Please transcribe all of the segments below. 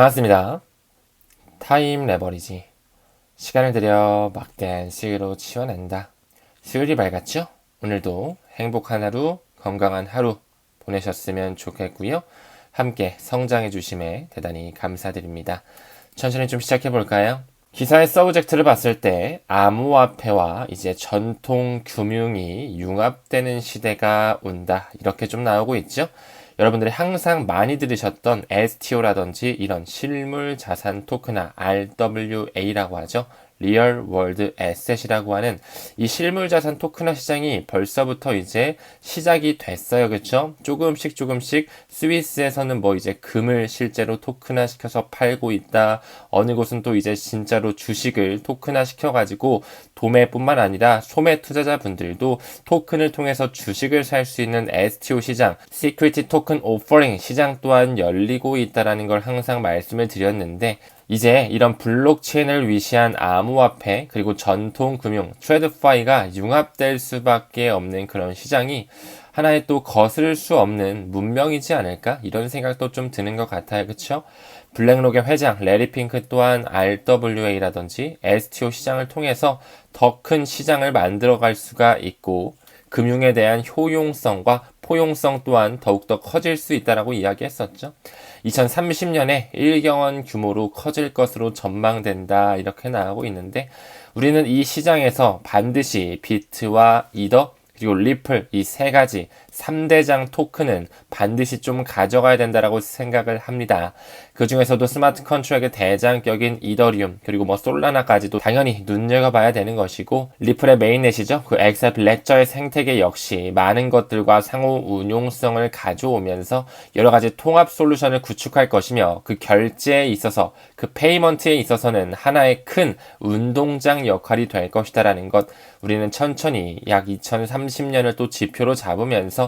반갑습니다. 타임 레버리지. 시간을 들여 막대한 수익으로 치워낸다. 수요일이 밝았죠? 오늘도 행복한 하루, 건강한 하루 보내셨으면 좋겠고요. 함께 성장해 주심에 대단히 감사드립니다. 천천히 좀 시작해 볼까요? 기사의 서브젝트를 봤을 때 암호화폐와 이제 전통 금융이 융합되는 시대가 온다. 이렇게 좀 나오고 있죠. 여러분들이 항상 많이 들으셨던 STO라든지 이런 실물 자산 토크나 RWA라고 하죠. 리얼 월드 에셋이라고 하는 이 실물 자산 토크나 시장이 벌써부터 이제 시작이 됐어요. 그렇죠? 조금씩 조금씩 스위스에서는 뭐 이제 금을 실제로 토크나 시켜서 팔고 있다. 어느 곳은 또 이제 진짜로 주식을 토크나 시켜 가지고 도매뿐만 아니라 소매 투자자분들도 토큰을 통해서 주식을 살 수 있는 STO 시장, 시크리티 토큰 오퍼링 시장 또한 열리고 있다라는 걸 항상 말씀을 드렸는데 이제 이런 블록체인을 위시한 암호화폐 그리고 전통 금융 트레드파이가 융합될 수밖에 없는 그런 시장이 하나의 또 거스를 수 없는 문명이지 않을까? 이런 생각도 좀 드는 것 같아요. 그쵸? 블랙록의 회장 레리 핑크 또한 RWA라든지 STO 시장을 통해서 더 큰 시장을 만들어 갈 수가 있고 금융에 대한 효용성과 포용성 또한 더욱더 커질 수 있다라고 이야기했었죠. 2030년에 1경원 규모로 커질 것으로 전망된다 이렇게 나오고 있는데 우리는 이 시장에서 반드시 비트와 이더 그리고 리플 이 세 가지 3대장 토큰은 반드시 좀 가져가야 된다라고 생각을 합니다. 그 중에서도 스마트 컨트랙의 대장격인 이더리움 그리고 뭐 솔라나까지도 당연히 눈여겨봐야 되는 것이고 리플의 메인넷이죠. 그 엑셉 레저의 생태계 역시 많은 것들과 상호 운용성을 가져오면서 여러 가지 통합 솔루션을 구축할 것이며 그 결제에 있어서 그 페이먼트에 있어서는 하나의 큰 운동장 역할이 될 것이다라는 것 우리는 천천히 약 2030년을 또 지표로 잡으면서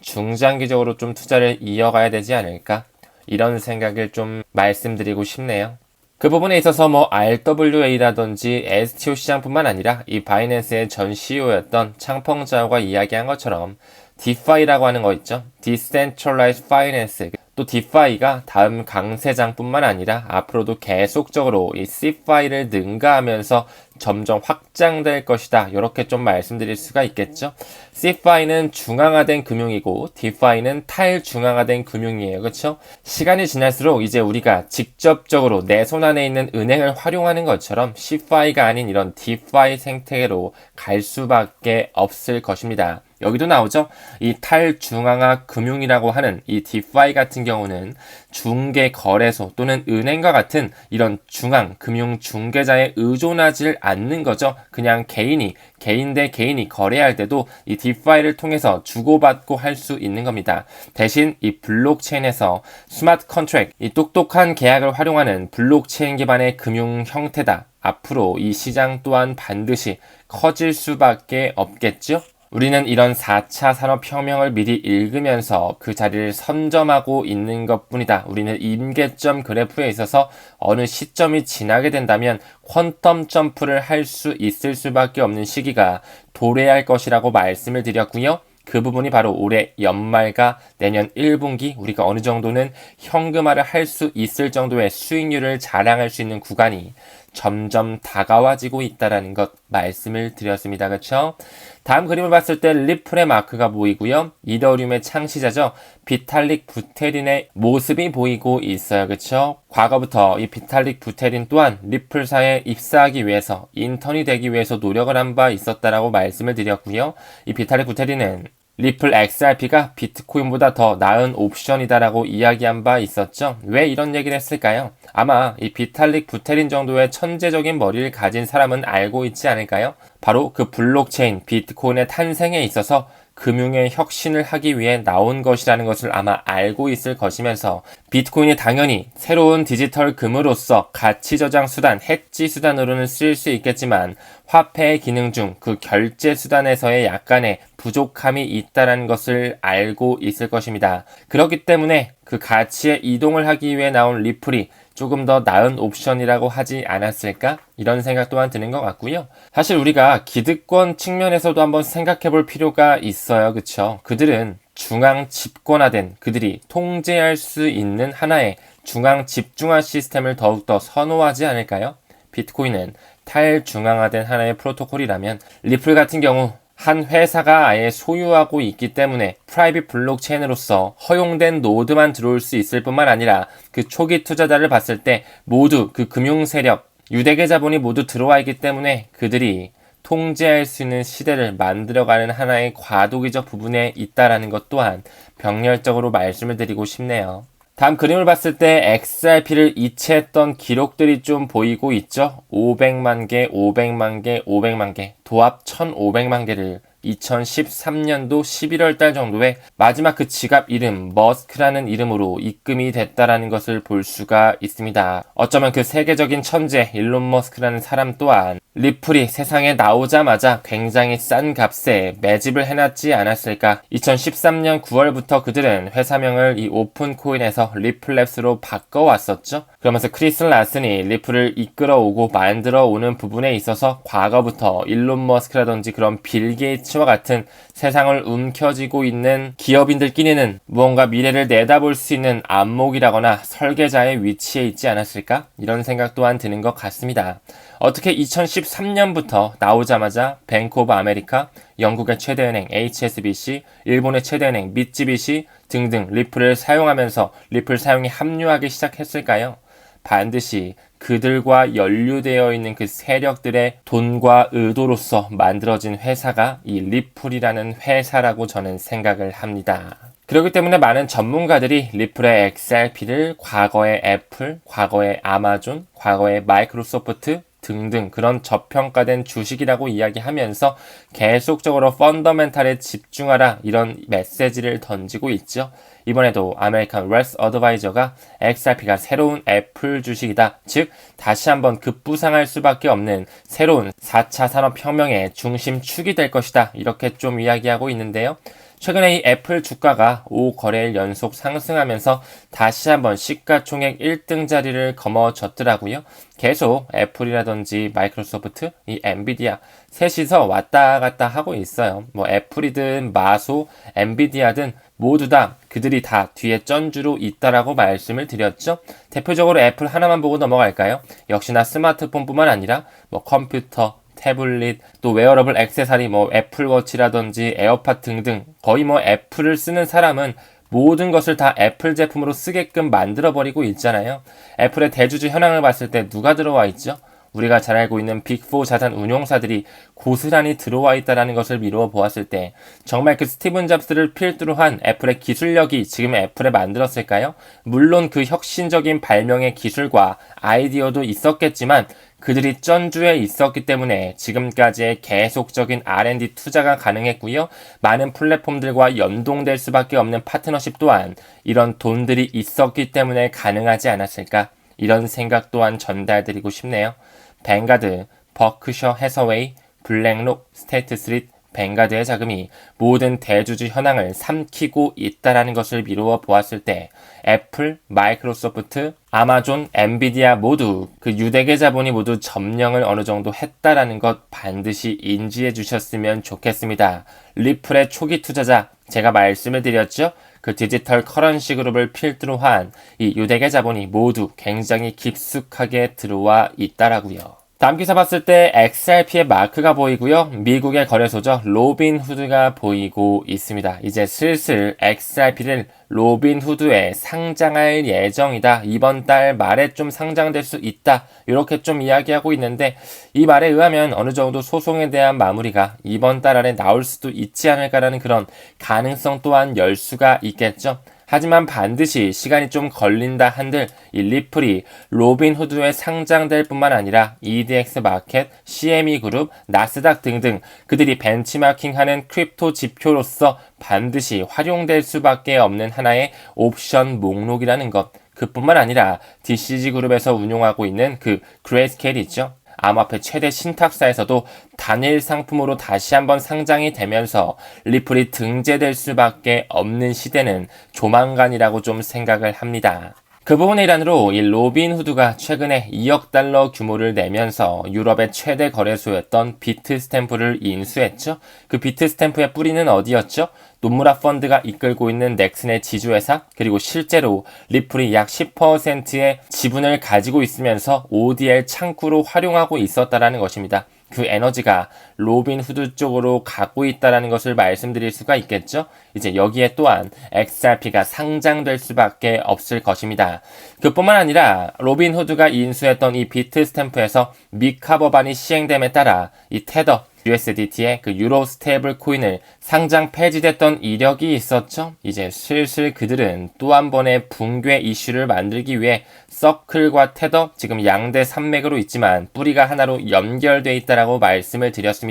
중장기적으로 좀 투자를 이어가야 되지 않을까 이런 생각을 좀 말씀드리고 싶네요. 그 부분에 있어서 뭐 RWA라든지 STO 시장뿐만 아니라 이 바이낸스의 전 CEO였던 창펑자오가 이야기한 것처럼 DeFi라고 하는 거 있죠. Decentralized. 또 디파이가 다음 강세장뿐만 아니라 앞으로도 계속적으로 이 CFI를 능가하면서 점점 확장될 것이다. 이렇게 좀 말씀드릴 수가 있겠죠. CFI는 중앙화된 금융이고 디파이는 탈중앙화된 금융이에요. 그렇죠? 시간이 지날수록 이제 우리가 직접적으로 내 손 안에 있는 은행을 활용하는 것처럼 CFI가 아닌 이런 디파이 생태계로 갈 수밖에 없을 것입니다. 여기도 나오죠. 이 탈중앙화 금융이라고 하는 이 디파이 같은 경우는 중개 거래소 또는 은행과 같은 이런 중앙 금융 중개자에 의존하지 않는 거죠. 그냥 개인이 개인 대 개인이 거래할 때도 이 디파이를 통해서 주고받고 할 수 있는 겁니다. 대신 이 블록체인에서 스마트 컨트랙, 이 똑똑한 계약을 활용하는 블록체인 기반의 금융 형태다. 앞으로 이 시장 또한 반드시 커질 수밖에 없겠죠? 우리는 이런 4차 산업혁명을 미리 읽으면서 그 자리를 선점하고 있는 것 뿐이다. 우리는 임계점 그래프에 있어서 어느 시점이 지나게 된다면 퀀텀 점프를 할 수 있을 수밖에 없는 시기가 도래할 것이라고 말씀을 드렸고요. 그 부분이 바로 올해 연말과 내년 1분기 우리가 어느 정도는 현금화를 할 수 있을 정도의 수익률을 자랑할 수 있는 구간이 점점 다가와지고 있다라는 것 말씀을 드렸습니다. 그렇죠? 다음 그림을 봤을 때 리플의 마크가 보이고요. 이더리움의 창시자죠. 비탈릭 부테린의 모습이 보이고 있어요. 그렇죠? 과거부터 이 비탈릭 부테린 또한 리플사에 입사하기 위해서 인턴이 되기 위해서 노력을 한 바 있었다라고 말씀을 드렸고요. 이 비탈릭 부테린은 리플 XRP가 비트코인보다 더 나은 옵션이다라고 이야기한 바 있었죠. 왜 이런 얘기를 했을까요? 아마 이 비탈릭 부테린 정도의 천재적인 머리를 가진 사람은 알고 있지 않을까요? 바로 그 블록체인 비트코인의 탄생에 있어서 금융의 혁신을 하기 위해 나온 것이라는 것을 아마 알고 있을 것이면서 비트코인이 당연히 새로운 디지털 금으로서 가치 저장 수단, 해지 수단으로는 쓰일 수 있겠지만 화폐의 기능 중 그 결제 수단에서의 약간의 부족함이 있다는 것을 알고 있을 것입니다. 그렇기 때문에 그 가치의 이동을 하기 위해 나온 리플이 조금 더 나은 옵션이라고 하지 않았을까? 이런 생각 또한 드는 것 같고요. 사실 우리가 기득권 측면에서도 한번 생각해 볼 필요가 있어요. 그쵸? 그들은 중앙 집권화된 그들이 통제할 수 있는 하나의 중앙 집중화 시스템을 더욱더 선호하지 않을까요? 비트코인은 탈중앙화된 하나의 프로토콜이라면 리플 같은 경우 한 회사가 아예 소유하고 있기 때문에 프라이빗 블록체인으로서 허용된 노드만 들어올 수 있을 뿐만 아니라 그 초기 투자자를 봤을 때 모두 그 금융 세력, 유대계 자본이 모두 들어와 있기 때문에 그들이 통제할 수 있는 시대를 만들어가는 하나의 과도기적 부분에 있다라는 것 또한 병렬적으로 말씀을 드리고 싶네요. 다음 그림을 봤을 때 XRP를 이체했던 기록들이 좀 보이고 있죠. 500만 개, 500만 개, 500만 개, 도합 1,500만 개를 2013년도 11월 달 정도에 마지막 그 지갑 이름 머스크라는 이름으로 입금이 됐다라는 것을 볼 수가 있습니다. 어쩌면 그 세계적인 천재 일론 머스크라는 사람 또한 리플이 세상에 나오자마자 굉장히 싼 값에 매집을 해놨지 않았을까. 2013년 9월부터 그들은 회사명을 이 오픈 코인에서 리플랩스로 바꿔왔었죠. 그러면서 크리스 라슨이 리플을 이끌어오고 만들어 오는 부분에 있어서 과거부터 일론 머스크라든지 그런 빌 게이츠와 같은 세상을 움켜쥐고 있는 기업인들끼리는 무언가 미래를 내다볼 수 있는 안목이라거나 설계자의 위치에 있지 않았을까? 이런 생각 또한 드는 것 같습니다. 어떻게 2013년부터 나오자마자 뱅크 오브 아메리카, 영국의 최대은행 HSBC, 일본의 최대은행 미쯔비시 등등 리플을 사용하면서 리플 사용이 합류하기 시작했을까요? 반드시 그들과 연루되어 있는 그 세력들의 돈과 의도로서 만들어진 회사가 이 리플이라는 회사라고 저는 생각을 합니다. 그렇기 때문에 많은 전문가들이 리플의 XRP를 과거의 애플, 과거의 아마존, 과거의 마이크로소프트, 등등 그런 저평가된 주식이라고 이야기하면서 계속적으로 펀더멘탈에 집중하라 이런 메시지를 던지고 있죠. 이번에도 아메리칸 웨스 어드바이저가 XRP가 새로운 애플 주식이다. 즉 다시 한번 급부상할 수밖에 없는 새로운 4차 산업혁명의 중심축이 될 것이다. 이렇게 좀 이야기하고 있는데요. 최근에 이 애플 주가가 5거래일 연속 상승하면서 다시 한번 시가총액 1등 자리를 거머쥐었더라고요. 계속 애플이라든지 마이크로소프트, 이 엔비디아 셋이서 왔다 갔다 하고 있어요. 뭐 애플이든 마소, 엔비디아든 모두 다 그들이 다 뒤에 쩐주로 있다라고 말씀을 드렸죠. 대표적으로 애플 하나만 보고 넘어갈까요? 역시나 스마트폰뿐만 아니라 뭐 컴퓨터, 태블릿, 또 웨어러블 액세서리, 뭐 애플워치라든지 에어팟 등등 거의 뭐 애플을 쓰는 사람은 모든 것을 다 애플 제품으로 쓰게끔 만들어버리고 있잖아요. 애플의 대주주 현황을 봤을 때 누가 들어와 있죠? 우리가 잘 알고 있는 빅4 자산 운용사들이 고스란히 들어와 있다는 것을 미루어 보았을 때 정말 그 스티븐 잡스를 필두로 한 애플의 기술력이 지금 애플에 만들었을까요? 물론 그 혁신적인 발명의 기술과 아이디어도 있었겠지만 그들이 전주에 있었기 때문에 지금까지의 계속적인 R&D 투자가 가능했고요. 많은 플랫폼들과 연동될 수밖에 없는 파트너십 또한 이런 돈들이 있었기 때문에 가능하지 않았을까? 이런 생각 또한 전달드리고 싶네요. 뱅가드, 버크셔 해서웨이, 블랙록, 스테이트 스트릿, 뱅가드의 자금이 모든 대주주 현황을 삼키고 있다라는 것을 미루어 보았을 때 애플, 마이크로소프트, 아마존, 엔비디아 모두 그 유대계 자본이 모두 점령을 어느 정도 했다라는 것 반드시 인지해 주셨으면 좋겠습니다. 리플의 초기 투자자 제가 말씀을 드렸죠. 그 디지털 커런시 그룹을 필두로 한 이 유대계 자본이 모두 굉장히 깊숙하게 들어와 있다라고요. 다음 기사 봤을 때 XRP의 마크가 보이고요. 미국의 거래소죠. 로빈후드가 보이고 있습니다. 이제 슬슬 XRP를 로빈후드에 상장할 예정이다. 이번 달 말에 좀 상장될 수 있다. 이렇게 좀 이야기하고 있는데 이 말에 의하면 어느 정도 소송에 대한 마무리가 이번 달 안에 나올 수도 있지 않을까라는 그런 가능성 또한 열 수가 있겠죠. 하지만 반드시 시간이 좀 걸린다 한들 이 리플이 로빈후드에 상장될 뿐만 아니라 EDX 마켓, CME 그룹, 나스닥 등등 그들이 벤치마킹하는 크립토 지표로서 반드시 활용될 수밖에 없는 하나의 옵션 목록이라는 것. 그뿐만 아니라 DCG 그룹에서 운용하고 있는 그 그레이스케일 있죠. 암호화폐 최대 신탁사에서도 단일 상품으로 다시 한번 상장이 되면서 리플이 등재될 수밖에 없는 시대는 조만간이라고 좀 생각을 합니다. 그 부분의 일환으로 이 로빈 후드가 최근에 2억 달러 규모를 내면서 유럽의 최대 거래소였던 비트 스탬프를 인수했죠. 그 비트 스탬프의 뿌리는 어디였죠? 노무라 펀드가 이끌고 있는 넥슨의 지주회사 그리고 실제로 리플이 약 10%의 지분을 가지고 있으면서 ODL 창구로 활용하고 있었다라는 것입니다. 그 에너지가 로빈 후드 쪽으로 가고 있다라는 것을 말씀드릴 수가 있겠죠. 이제 여기에 또한 XRP가 상장될 수밖에 없을 것입니다. 그뿐만 아니라 로빈 후드가 인수했던 이 비트 스탬프에서 미카 법안이 시행됨에 따라 이 테더 USDT의 그 유로 스테이블 코인을 상장 폐지됐던 이력이 있었죠. 이제 슬슬 그들은 또 한 번의 붕괴 이슈를 만들기 위해 서클과 테더 지금 양대 산맥으로 있지만 뿌리가 하나로 연결돼 있다라고 말씀을 드렸습니다.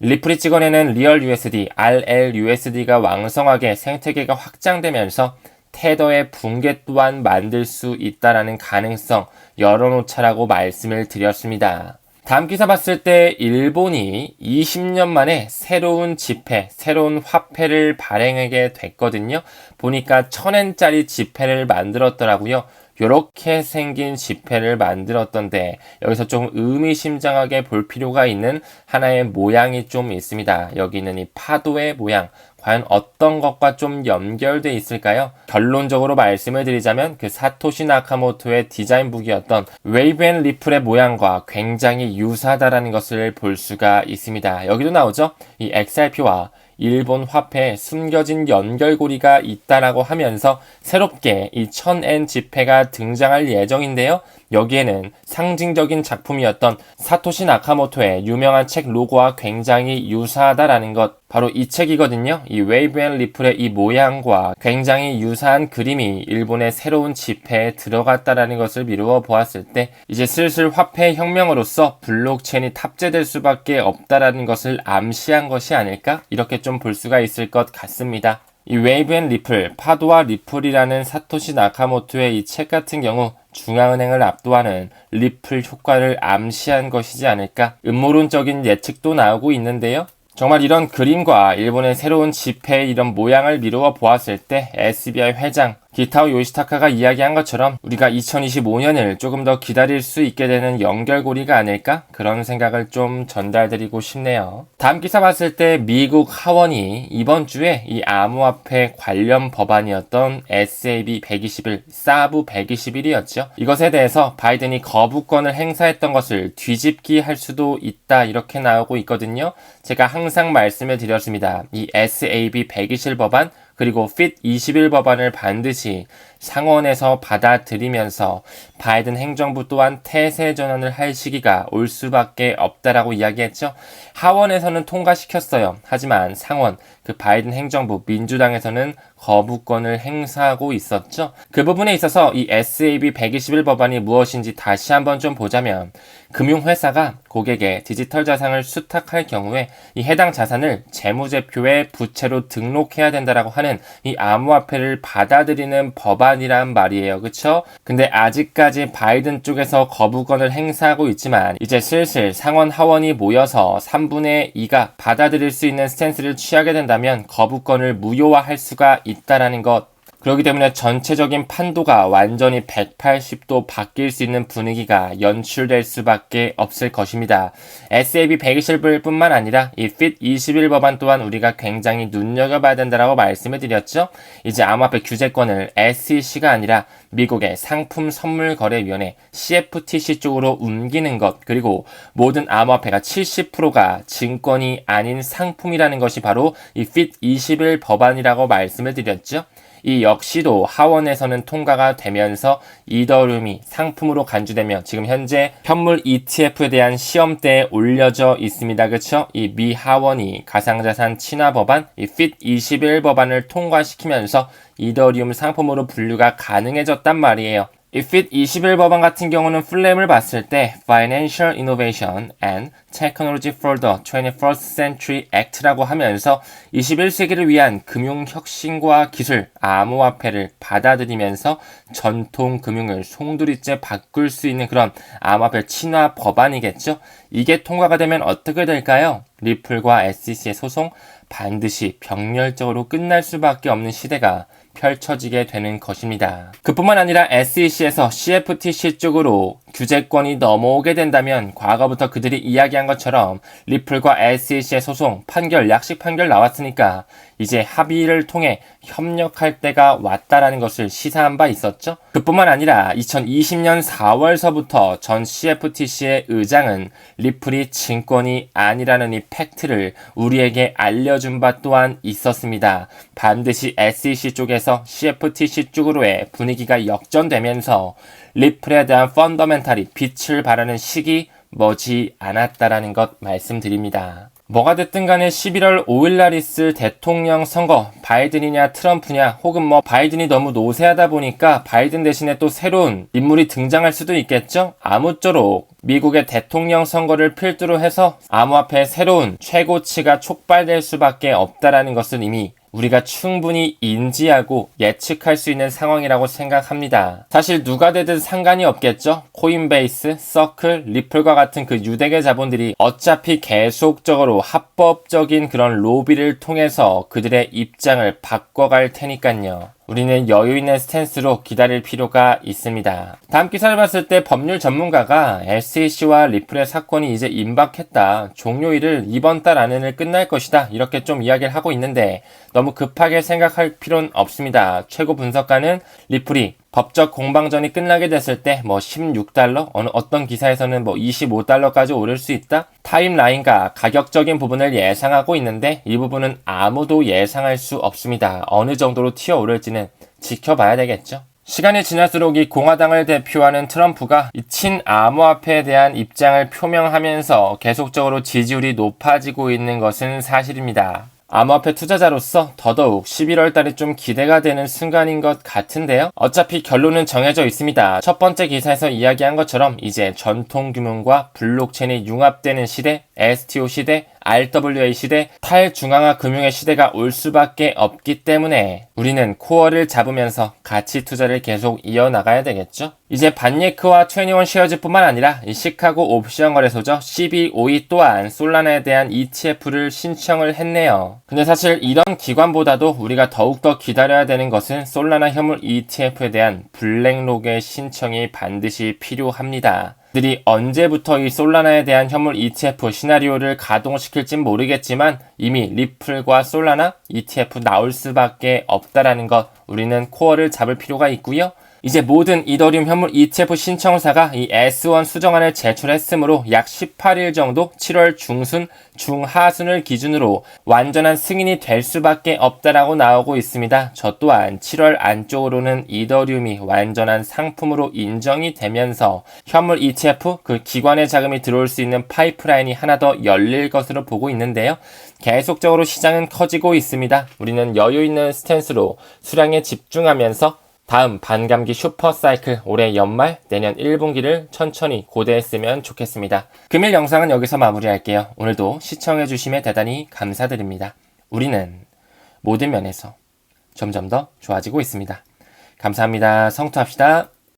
리플이 찍어내는 리얼 USD, RLUSD가 왕성하게 생태계가 확장되면서 테더의 붕괴 또한 만들 수 있다라는 가능성 열어놓자라고 말씀을 드렸습니다. 다음 기사 봤을 때 일본이 20년 만에 새로운 지폐, 새로운 화폐를 발행하게 됐거든요. 보니까 천엔짜리 지폐를 만들었더라고요. 이렇게 생긴 지폐를 만들었던데 여기서 좀 의미심장하게 볼 필요가 있는 하나의 모양이 좀 있습니다. 여기는 이 파도의 모양. 과연 어떤 것과 좀 연결돼 있을까요? 결론적으로 말씀을 드리자면 그 사토시 나카모토의 디자인북이었던 웨이브 앤 리플의 모양과 굉장히 유사하다라는 것을 볼 수가 있습니다. 여기도 나오죠? 이 XRP와 일본 화폐에 숨겨진 연결고리가 있다라고 하면서 새롭게 이 천엔 지폐가 등장할 예정인데요. 여기에는 상징적인 작품이었던 사토시 나카모토의 유명한 책 로고와 굉장히 유사하다라는 것 바로 이 책이거든요. 이 웨이브 앤 리플의 이 모양과 굉장히 유사한 그림이 일본의 새로운 지폐에 들어갔다라는 것을 미루어 보았을 때 이제 슬슬 화폐 혁명으로서 블록체인이 탑재될 수밖에 없다라는 것을 암시한 것이 아닐까 이렇게 좀 볼 수가 있을 것 같습니다. 이 웨이브 앤 리플, 파도와 리플이라는 사토시 나카모토의 이 책 같은 경우 중앙은행을 압도하는 리플 효과를 암시한 것이지 않을까 음모론적인 예측도 나오고 있는데요. 정말 이런 그림과 일본의 새로운 지폐의 이런 모양을 미루어 보았을 때 SBI 회장 기타오 요시타카가 이야기한 것처럼 우리가 2025년을 조금 더 기다릴 수 있게 되는 연결고리가 아닐까 그런 생각을 좀 전달드리고 싶네요. 다음 기사 봤을 때 미국 하원이 이번 주에 이 암호화폐 관련 법안이었던 SAB 121, 사브 121이었죠. 이것에 대해서 바이든이 거부권을 행사했던 것을 뒤집기 할 수도 있다 이렇게 나오고 있거든요. 제가 항상 말씀을 드렸습니다. 이 SAB 121 법안 그리고 fit 21 법안을 반드시 상원에서 받아들이면서 바이든 행정부 또한 태세 전환을 할 시기가 올 수밖에 없다라고 이야기했죠. 하원에서는 통과시켰어요. 하지만 상원, 그 바이든 행정부 민주당에서는 거부권을 행사하고 있었죠. 그 부분에 있어서 이 SAB 121 법안이 무엇인지 다시 한번 좀 보자면 금융회사가 고객의 디지털 자산을 수탁할 경우에 이 해당 자산을 재무제표에 부채로 등록해야 된다라고 하는 이 암호화폐를 받아들이는 법안이란 말이에요. 그쵸? 근데 아직까지 바이든 쪽에서 거부권을 행사하고 있지만 이제 슬슬 상원 하원이 모여서 3분의 2가 받아들일 수 있는 스탠스를 취하게 된다 면 거부권을 무효화할 수가 있다라는 것 그렇기 때문에 전체적인 판도가 완전히 180도 바뀔 수 있는 분위기가 연출될 수밖에 없을 것입니다. SAB 121 뿐만 아니라 이 FIT 21 법안 또한 우리가 굉장히 눈여겨봐야 된다라고 말씀을 드렸죠. 이제 암호화폐 규제권을 SEC가 아니라 미국의 상품 선물 거래위원회 CFTC 쪽으로 옮기는 것 그리고 모든 암호화폐가 70%가 증권이 아닌 상품이라는 것이 바로 이 FIT 21 법안이라고 말씀을 드렸죠. 이 역시도 하원에서는 통과가 되면서 이더룸이 상품으로 간주되며 지금 현재 현물 ETF에 대한 시험대에 올려져 있습니다. 그쵸? 이미 하원이 가상자산 친화 법안, 이 FIT 21 법안을 통과시키면서 이더리움 상품으로 분류가 가능해졌단 말이에요. 이 FIT 21 법안 같은 경우는 플레임을 봤을 때 Financial Innovation and Technology for the 21st Century Act라고 하면서 21세기를 위한 금융 혁신과 기술, 암호화폐를 받아들이면서 전통 금융을 송두리째 바꿀 수 있는 그런 암호화폐 친화 법안이겠죠. 이게 통과가 되면 어떻게 될까요? 리플과 SEC의 소송, 반드시 병렬적으로 끝날 수밖에 없는 시대가 펼쳐지게 되는 것입니다. 그뿐만 아니라 SEC에서 CFTC 쪽으로 규제권이 넘어오게 된다면 과거부터 그들이 이야기한 것처럼 리플과 SEC의 소송 판결 약식 판결 나왔으니까 이제 합의를 통해 협력할 때가 왔다라는 것을 시사한 바 있었죠. 그뿐만 아니라 2020년 4월서부터 전 CFTC의 의장은 리플이 증권이 아니라는 이 팩트를 우리에게 알려준 바 또한 있었습니다. 반드시 SEC 쪽에서 CFTC 쪽으로의 분위기가 역전되면서 리플에 대한 펀더멘탈이 빛을 발하는 시기 머지 않았다라는 것 말씀드립니다. 뭐가 됐든 간에 11월 5일 날 있을 대통령 선거 바이든이냐 트럼프냐 혹은 뭐 바이든이 너무 노세하다 보니까 바이든 대신에 또 새로운 인물이 등장할 수도 있겠죠? 아무쪼록 미국의 대통령 선거를 필두로 해서 암호화폐의 새로운 최고치가 촉발될 수밖에 없다라는 것은 이미 우리가 충분히 인지하고 예측할 수 있는 상황이라고 생각합니다. 사실 누가 되든 상관이 없겠죠? 코인베이스, 서클, 리플과 같은 그 유대계 자본들이 어차피 계속적으로 합법적인 그런 로비를 통해서 그들의 입장을 바꿔갈 테니까요. 우리는 여유 있는 스탠스로 기다릴 필요가 있습니다. 다음 기사를 봤을 때 법률 전문가가 SEC와 리플의 사건이 이제 임박했다. 종료일을 이번 달 안에는 끝날 것이다. 이렇게 좀 이야기를 하고 있는데 너무 급하게 생각할 필요는 없습니다. 최고 분석가는 리플이 법적 공방전이 끝나게 됐을 때 뭐 16달러 어느 어떤 기사에서는 뭐 25달러까지 오를 수 있다? 타임라인과 가격적인 부분을 예상하고 있는데 이 부분은 아무도 예상할 수 없습니다. 어느 정도로 튀어 오를지는 지켜봐야 되겠죠? 시간이 지날수록 이 공화당을 대표하는 트럼프가 이 친암호화폐에 대한 입장을 표명하면서 계속적으로 지지율이 높아지고 있는 것은 사실입니다. 암호화폐 투자자로서 더더욱 11월 달에 좀 기대가 되는 순간인 것 같은데요. 어차피 결론은 정해져 있습니다. 첫 번째 기사에서 이야기한 것처럼 이제 전통 금융과 블록체인이 융합되는 시대, STO 시대, RWA 시대, 탈중앙화 금융의 시대가 올 수밖에 없기 때문에 우리는 코어를 잡으면서 가치 투자를 계속 이어나가야 되겠죠? 이제 반예크와 21 쉐어즈뿐만 아니라 이 시카고 옵션 거래소죠. CBOE 또한 솔라나에 대한 ETF를 신청을 했네요. 근데 사실 이런 기관보다도 우리가 더욱더 기다려야 되는 것은 솔라나 현물 ETF에 대한 블랙록의 신청이 반드시 필요합니다. 들이 언제부터 이 솔라나에 대한 현물 ETF 시나리오를 가동시킬진 모르겠지만 이미 리플과 솔라나 ETF 나올 수밖에 없다라는 것 우리는 코어를 잡을 필요가 있고요. 이제 모든 이더리움 현물 ETF 신청사가 이 S1 수정안을 제출했으므로 약 18일 정도 7월 중순, 중하순을 기준으로 완전한 승인이 될 수밖에 없다라고 나오고 있습니다. 저 또한 7월 안쪽으로는 이더리움이 완전한 상품으로 인정이 되면서 현물 ETF 그 기관의 자금이 들어올 수 있는 파이프라인이 하나 더 열릴 것으로 보고 있는데요. 계속적으로 시장은 커지고 있습니다. 우리는 여유 있는 스탠스로 수량에 집중하면서 다음 반감기 슈퍼사이클 올해 연말 내년 1분기를 천천히 고대했으면 좋겠습니다. 금일 영상은 여기서 마무리할게요. 오늘도 시청해주심에 대단히 감사드립니다. 우리는 모든 면에서 점점 더 좋아지고 있습니다. 감사합니다. 성투합시다.